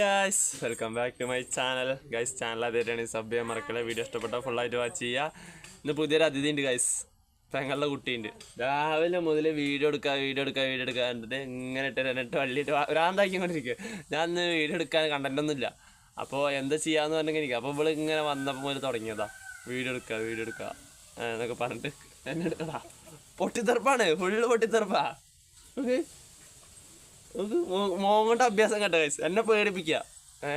Guys welcome back to my channel guys channel ആദ്യമായിട്ടാണ് sub ചെയ്യാൻ മറക്കല വീഡിയോ ഇഷ്ടപ്പെട്ട ഫുള്ളായിട്ട് വാച്ച് ചെയ്യുക ഇന്ന് പുതിയൊരു അതിഥി ഉണ്ട് ഗൈസ് പെങ്ങളുടെ കുട്ടിയുണ്ട്. രാവിലെ മുതൽ വീഡിയോ എടുക്കുക വീഡിയോ എടുക്കുക വീഡിയോ എടുക്കുക എന്നിട്ട് ഇങ്ങനെ ഇട്ട് എന്നിട്ട് വള്ളിയിട്ട് ഒരാന്താക്കിക്കൊണ്ടിരിക്കുക ഞാൻ ഇന്ന് വീഡിയോ എടുക്കാൻ കണ്ടന്റ് ഒന്നുമില്ല അപ്പോൾ എന്താ ചെയ്യാന്ന് പറഞ്ഞെങ്കിൽ എനിക്ക് അപ്പോൾ ഇവിടെ ഇങ്ങനെ വന്നപ്പോൾ മുതൽ തുടങ്ങിയതാ. വീഡിയോ എടുക്കുക വീഡിയോ എടുക്കുക എന്നൊക്കെ പറഞ്ഞിട്ട് എന്നെ എടുക്കടാ പൊട്ടിത്തെറുപ്പാണ്. ഫുള്ള് പൊട്ടിത്തെറുപ്പാ. ഓക്കെ? മോങ്ങോട്ട് അഭ്യാസം കേട്ടോ കൈസ് എന്നെ പേടിപ്പിക്കുക ഏ?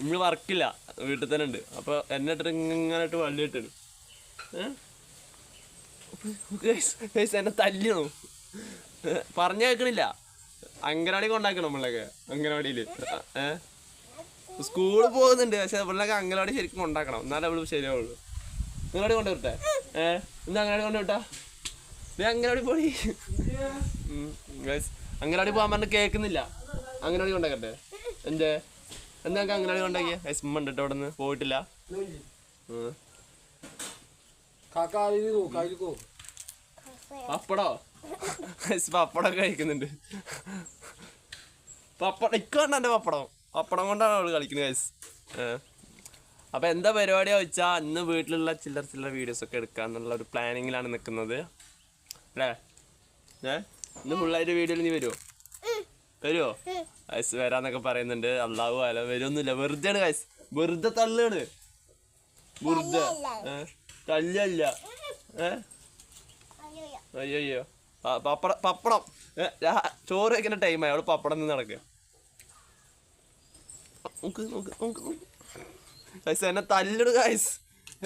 നമ്മൾ വർക്കില്ല. വീട്ടിൽ തന്നെ ഉണ്ട്. അപ്പോൾ എന്നെ ഇട്ടിട്ട് ഇങ്ങനെ വള്ളി ഏഹ് എന്നെ തല്ലിയണു. പറഞ്ഞു കേൾക്കണില്ല. അങ്കനവാടി കൊണ്ടാക്കണം നമ്മളൊക്കെ അങ്കനവാടിയിൽ ഏ? സ്കൂളിൽ പോകുന്നുണ്ട് പക്ഷെ നമ്മളൊക്കെ അങ്കനവാടി ശരിക്കും കൊണ്ടാക്കണം. എന്നാലേ അവൾ ശരിയാവുള്ളൂ. അങ്കനവാടി കൊണ്ടുവിട്ടെ ഏഹ് ഇന്ന് അങ്കനവാടി കൊണ്ടുവിട്ടാ വിട്ടാ? അങ്കനവാടി പോയി. അങ്കനവാടി പോകാൻ പറഞ്ഞ് കേൾക്കുന്നില്ല. അങ്ങനാടി കൊണ്ടാക്കട്ടെ. എന്തേ? എന്താ അങ്ങനാടി കൊണ്ടാക്കിയ? ഉമ്മ ഉണ്ട് അവിടെ നിന്ന് പോയിട്ടില്ല. പപ്പടോ? പപ്പടം കഴിക്കുന്നുണ്ട്. പപ്പടം ഇക്കാണ്ട് എന്റെ പപ്പടം. പപ്പടം കൊണ്ടാണ് അവൾ കളിക്കുന്നത് ഗൈസ് അപ്പൊ എന്താ പരിപാടിയാ വെച്ചാൽ ഇന്ന് വീട്ടിലുള്ള ചില്ലർ ചില്ലർ വീഡിയോസ് ഒക്കെ എടുക്കാന്നുള്ള ഒരു പ്ലാനിങ്ങിലാണ് നിൽക്കുന്നത് അല്ലേ? ഏ? ഇന്ന് ഫുള്ളായിട്ട് വീഡിയോയിൽ നീ വരുമോ വരുമോ ഐസ് വരാന്നൊക്കെ പറയുന്നുണ്ട്. അള്ളാഹു അല്ല വരുമൊന്നുമില്ല വെറുതെ ആണ് ഗൈസ് വെറുതെ തള്ളാണ്. വെറുതെ. തല്ലല്ല ഏഹ്? അയ്യോ അയ്യോ പപ്പടം പപ്പടം. ചോറ് വയ്ക്കുന്ന ടൈമായി അവൾ പപ്പടം നിന്ന് നടക്കുക നോക്ക് നോക്ക് നോക്ക് നോക്ക്. ഗൈസ് എന്നെ തല്ലിടുക ഗൈസ്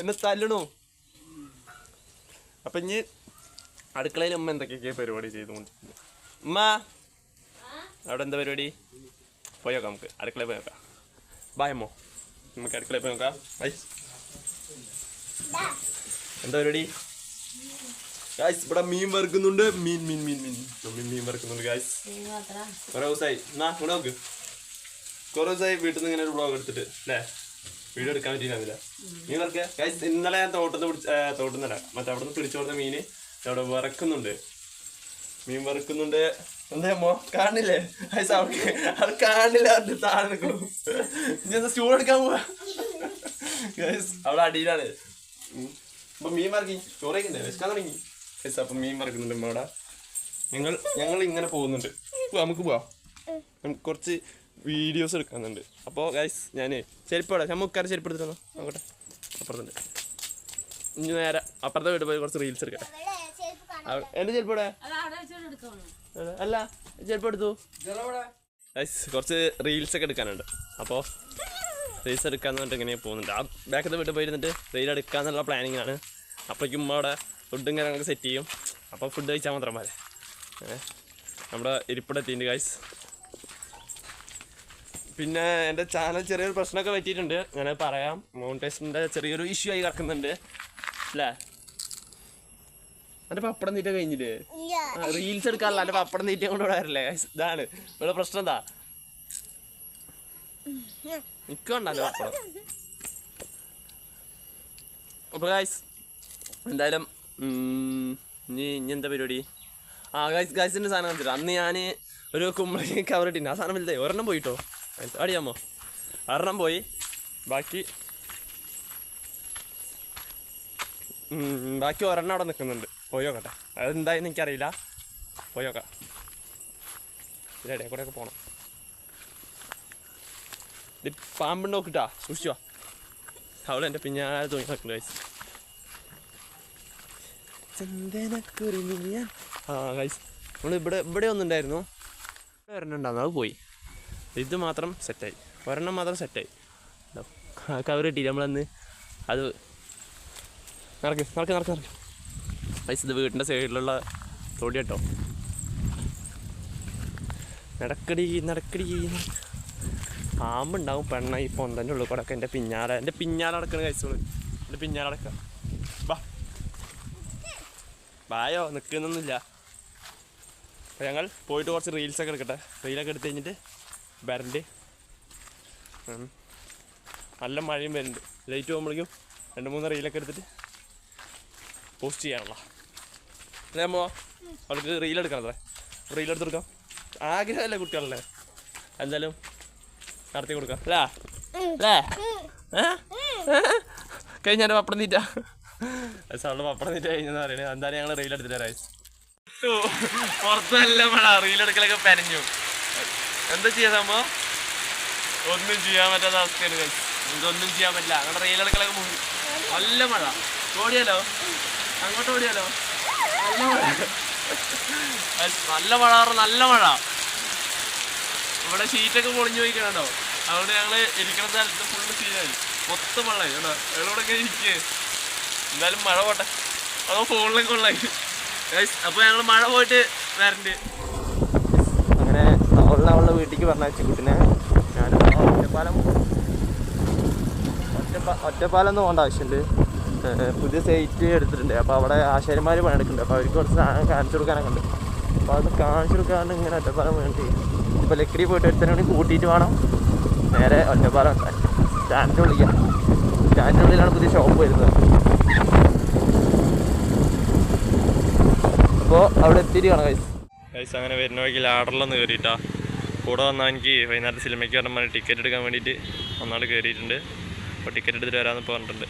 എന്നെ തല്ലണു. അപ്പൊ ഇനി അടുക്കളയിൽ ഉമ്മ എന്തൊക്കെയൊക്കെ പരിപാടി ചെയ്തുകൊണ്ടിരിക്കുന്നത് ഉമ്മ അവിടെ എന്താ പരിപാടി? പോയി നോക്കാം നമുക്ക്. അടുക്കളയിൽ പോയി നോക്കാം. ബായമ്മോ നമുക്ക് അടുക്കളയിൽ പോയി നോക്കാം. ബൈ എന്താ പരിപാടി? ഗായ്സ് ഇവിടെ മീൻ വറുക്കുന്നുണ്ട്. മീൻ മീൻ മീൻ മീൻ. മീൻ മീൻ വറുക്കുന്നുണ്ട് ഗായ്സ് കുറെ ദിവസമായി എന്നാ ഇവിടെ നോക്ക്. കുറെ ദിവസമായി വീട്ടിൽ നിന്ന് ഇങ്ങനെ ഒരു ബ്ലോഗ് എടുത്തിട്ട് അല്ലേ? വീഡിയോ എടുക്കാൻ പറ്റിയില്ല മീൻ വറുക്കുക ഗായ്സ് ഇന്നലെ ഞാൻ തോട്ടത്തിൽ പിടിച്ച തോട്ടുന്നില്ല മറ്റേ അവിടെ നിന്ന് പിടിച്ചു കൊടുത്ത മീന് അവിടെ വറക്കുന്നുണ്ട്. മീൻ വറക്കുന്നുണ്ട്. എന്താ കാണില്ലേ? ഗായ്സ് അവർക്ക് അത് കാണില്ല അത് താഴെ നിൽക്കണു ഇനി സ്റ്റൂൾ എടുക്കാൻ പോവാ? അവിടെ അടിയിലാണ്. അപ്പൊ മീൻ വറക്കി. ചോറേക്കണ്ടേ വിശക്കാൻ തുടങ്ങി. ഗൈസ് അപ്പൊ മീൻ വറക്കുന്നുണ്ട് അവിടെ. ഞങ്ങൾ ഞങ്ങൾ ഇങ്ങനെ പോകുന്നുണ്ട്. നമുക്ക് പോവാം. നമുക്ക് കുറച്ച് വീഡിയോസ് എടുക്കുന്നുണ്ട് അപ്പോൾ ഗൈസ് ഞാൻ ചെരുപ്പോടെ നമുക്കാരെ ചെരുപ്പ് എടുത്തിട്ടോ നോക്കട്ടെ. അപ്പുറത്തുണ്ട്. ഇനി നേരെ അപ്പുറത്തെ വീട്ടിൽ പോയി കുറച്ച് റീൽസ് എടുക്കട്ടെ അവ- എന്റെ ചെരുപ്പോടെ അല്ല ചെരുപ്പ് എടുത്തു? കുറച്ച് റീൽസ് ഒക്കെ എടുക്കാനുണ്ട്. അപ്പോൾ റീൽസ് എടുക്കാന്ന് പറഞ്ഞിട്ട് ഇങ്ങനെ പോകുന്നുണ്ട്. ആ ബാക്കത്തെ വീട്ടിൽ പോയിരുന്നിട്ട് റീൽ എടുക്കാന്നുള്ള പ്ലാനിങ്ങിലാണ് അപ്പോഴേക്കും ഉമ്മ അവിടെ ഫുഡും കാര്യങ്ങളൊക്കെ സെറ്റ് ചെയ്യും. അപ്പോൾ ഫുഡ് കഴിച്ചാൽ മാത്രം പോലെ നമ്മുടെ ഇരിപ്പിടെത്തിയിട്ടുണ്ട് ഗൈസ് പിന്നെ എന്റെ ചാനൽ ചെറിയൊരു പ്രശ്നമൊക്കെ പറ്റിയിട്ടുണ്ട്. ഞാൻ പറയാം. മൗണ്ടേഷന്റെ ചെറിയൊരു ഇഷ്യൂ ആയി കിടക്കുന്നുണ്ട് അല്ലേ? എന്റെ പപ്പടം തീറ്റ കഴിഞ്ഞില്ലേ? റീൽസ് എടുക്കാറില്ല. എന്റെ പപ്പടം തീറ്റ കൊണ്ട് വരില്ലേ? ഇതാണ്. ഇവിടെ പ്രശ്നം എന്താ? നിൽക്കണ്ടല്ലോ പപ്പടം. അപ്പൊ ഗായ്സ് എന്തായാലും ഇനി ഇനി എന്താ പരിപാടി? ആ ഗായ്സ് ഗായ്സിന്റെ സാധനം കാണിച്ചിട്ട് അന്ന് ഞാൻ ഒരു കുമ്പളി കവർ ഇട്ടിന്. ആ സാധനം വലുതായി. ഒരെണ്ണം പോയിട്ടോ? അടിയാമോ? ഒരെണ്ണം പോയി. ബാക്കി ബാക്കി ഒരെണ്ണം അവിടെ നിൽക്കുന്നുണ്ട് പോയി നോക്കട്ടെ അതെന്തായെന്ന് എനിക്കറിയില്ല. പോയി നോക്കാം ഇതിന്റെ ഇടയിൽ കൂടെ ഒക്കെ പോകണം ഇത് പാമ്പ് നോക്കിട്ടാ. സൂക്ഷിച്ചോ അവൾ എന്റെ പിന്നാലെ തോന്നി നോക്കുന്നുണ്ട് ഗൈസ് ചന്ദനക്കുരുമിയ ആ ഗൈസ് നമ്മൾ ഇവിടെ ഇവിടെ ഒന്നുണ്ടായിരുന്നു ഇവിടെ അത് പോയി. ഇത് മാത്രം സെറ്റായി. ഒരെണ്ണം മാത്രം സെറ്റായി. കവർ കിട്ടിയില്ല നമ്മളന്ന്? അത് നടക്ക് നടക്ക് നടക്ക് നടക്ക്. ഗൈസ് ഇത് വീടിന്റെ സൈഡിലുള്ള തൊടി കേട്ടോ. നടക്കടി നടക്കടി. പാമ്പുണ്ടാവും പെണ്ണ ഈ പൊന്തന്റെ ഉള്ളിൽ കൂടെ ഒക്കെ എന്റെ പിന്നാലെ. എന്റെ പിന്നാലെ അടക്കണ കഴിച്ചോളൂ എന്റെ പിന്നാലെ അടക്കാം ബാ. ബായോ നിൽക്കുന്നൊന്നുമില്ല അപ്പോൾ ഞങ്ങൾ പോയിട്ട് കുറച്ച് റീൽസൊക്കെ എടുക്കട്ടെ. റീലൊക്കെ എടുത്ത് കഴിഞ്ഞിട്ട് വരണ്ട്. നല്ല മഴയും വരുന്നുണ്ട്. ലൈറ്റ് പോകുമ്പോഴേക്കും രണ്ട് മൂന്ന് റീലൊക്കെ എടുത്തിട്ട് പോസ്റ്റ് ചെയ്യാനുള്ള അല്ലേ അമ്മോ അവൾക്ക് റീൽ അത്രേ റീൽ എടുത്തെടുക്കാം ആഗ്രഹമല്ലേ കുട്ടികളല്ലേ എന്തായാലും നടത്തി കൊടുക്കാം. അല്ലേ? അല്ലേ? കഴിഞ്ഞ എന്റെ പപ്പടം തീറ്റ. സാറിന്റെ പപ്പടം തീറ്റ കഴിഞ്ഞെന്ന് പറയുന്നത്. എന്തായാലും ഞങ്ങൾ റീൽ എടുത്തിട്ട് റൈസ് പുറത്ത് നല്ല മഴ റീലെടുക്കലൊക്കെ പനഞ്ഞു. എന്താ ചെയ്യാ സംഭവം? ഒന്നും ചെയ്യാൻ പറ്റാത്ത അവസ്ഥയാണ് guys. ഇതൊന്നും ചെയ്യാൻ പറ്റില്ല. അങ്ങനെ റീലെടുക്കലൊക്കെ മുങ്ങി. നല്ല മഴ. ഓടിയാലോ? അങ്ങോട്ട് ഓടിയാലോ? നല്ല മഴ. നല്ല മഴ ഇവിടെ ഷീറ്റൊക്കെ പൊളിഞ്ഞു പോയിക്കണോ കണ്ടോ അതുകൊണ്ട് ഞങ്ങൾ ഇരിക്കുന്ന സ്ഥലത്ത് ഫുള്ള് സീനായി മൊത്തം മഴ. കണ്ടോ വെള്ളമൊക്കെ ഇരിക്കേ. എന്തായാലും മഴ പോട്ടെ. അതോ ഫോണിലൊക്കെ കൊള്ളായി അപ്പൊ ഞങ്ങൾ മഴ പോയിട്ട് വരണ്ട്. അങ്ങനെ അവളുടെ അവളുടെ വീട്ടിലേക്ക് പറഞ്ഞ വെച്ചിട്ടിനെ ഞാൻ ഒറ്റപ്പാലം ഒറ്റപ്പാലം ഒറ്റപ്പാലം പോകേണ്ട ആവശ്യമുണ്ട് പുതിയ സൈറ്റ് എടുത്തിട്ടുണ്ട്. അപ്പോൾ അവിടെ ആശാരിമാർ പണിയെടുക്കുന്നുണ്ട്. അപ്പോൾ അവർക്ക് കുറച്ച് സാധനം കാണിച്ചു കൊടുക്കാനൊക്കെ ഉണ്ട്. അപ്പോൾ അത് കാണിച്ചു കൊടുക്കാണ്ട് ഇങ്ങനെ ഒറ്റപ്പാലം വേണ്ടി ഇപ്പോൾ ലക്കിടി പോയിട്ട് കൂടി കൂട്ടിയിട്ട് വേണം. നേരെ ഒറ്റപ്പാലം സ്റ്റാൻഡിന്റെ ഉള്ളിൽ സ്റ്റാൻഡിന്റെ ഉള്ളിലാണ് പുതിയ ഷോപ്പ് വരുന്നത്. അപ്പോൾ അവിടെ എത്തിയിട്ട് കാണാം കൈസ് കൈസ് അങ്ങനെ വരുന്ന വഴിക്ക് ലാഡറിലൊന്ന് കയറിയിട്ടാ കൂടെ വന്നാൽ എനിക്ക് വൈകുന്നേരത്തെ സിനിമയ്ക്ക് പറഞ്ഞാൽ ടിക്കറ്റ് എടുക്കാൻ വേണ്ടിയിട്ട് ഒന്നാൾ കയറിയിട്ടുണ്ട് അപ്പോൾ ടിക്കറ്റ് എടുത്തിട്ട് വരാമെന്ന് പറഞ്ഞിട്ടുണ്ട്.